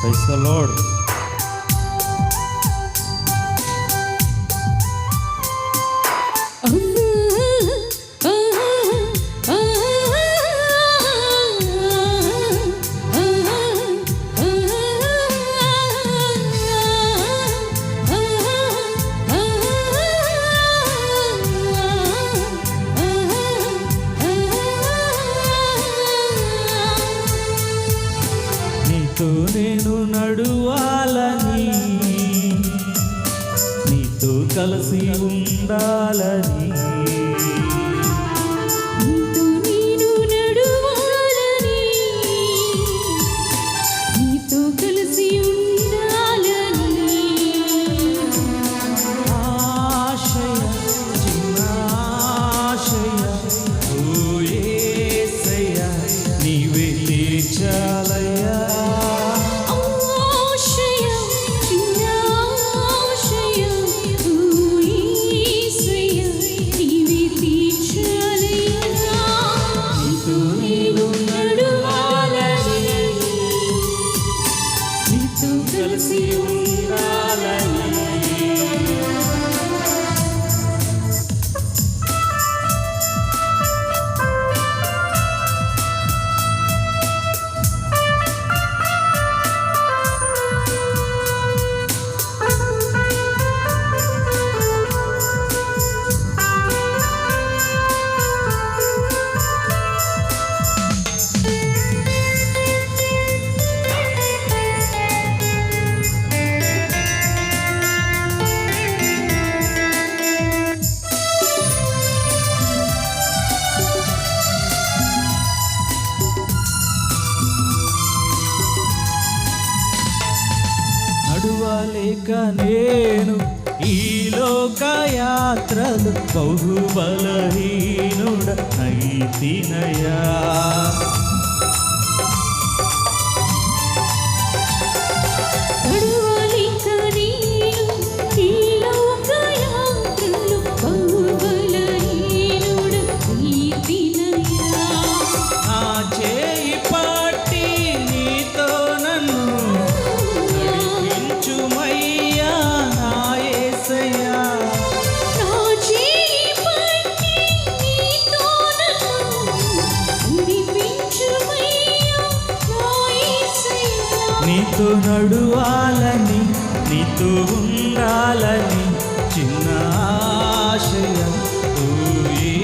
Praise the Lord. నీతో నేను నడువాలని నీతో కలిసి ఉండాలని. excellency లోకయాత్రలు బహుబలహీనుడ నైతినయా. నీతో నడువాలని నీతో ఉండాలని చిన్న ఆశయం ఊయే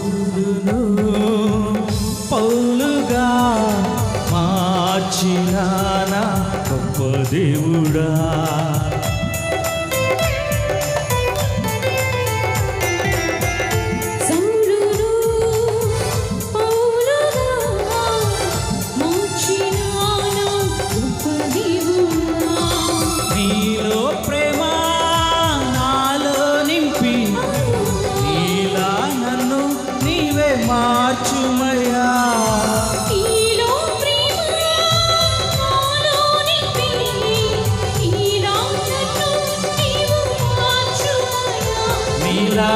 అందును పౌలుగా మార్చినానా గొప్ప దేవుడా.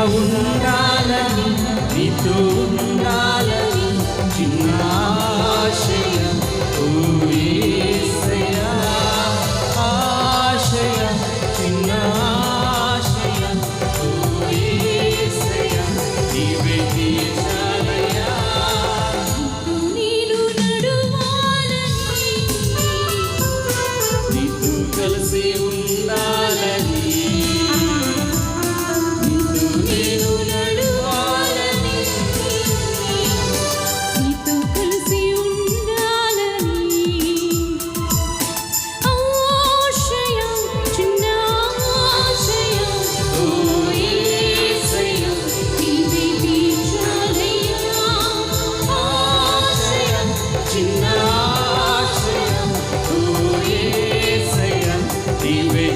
உன்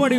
உம்மடி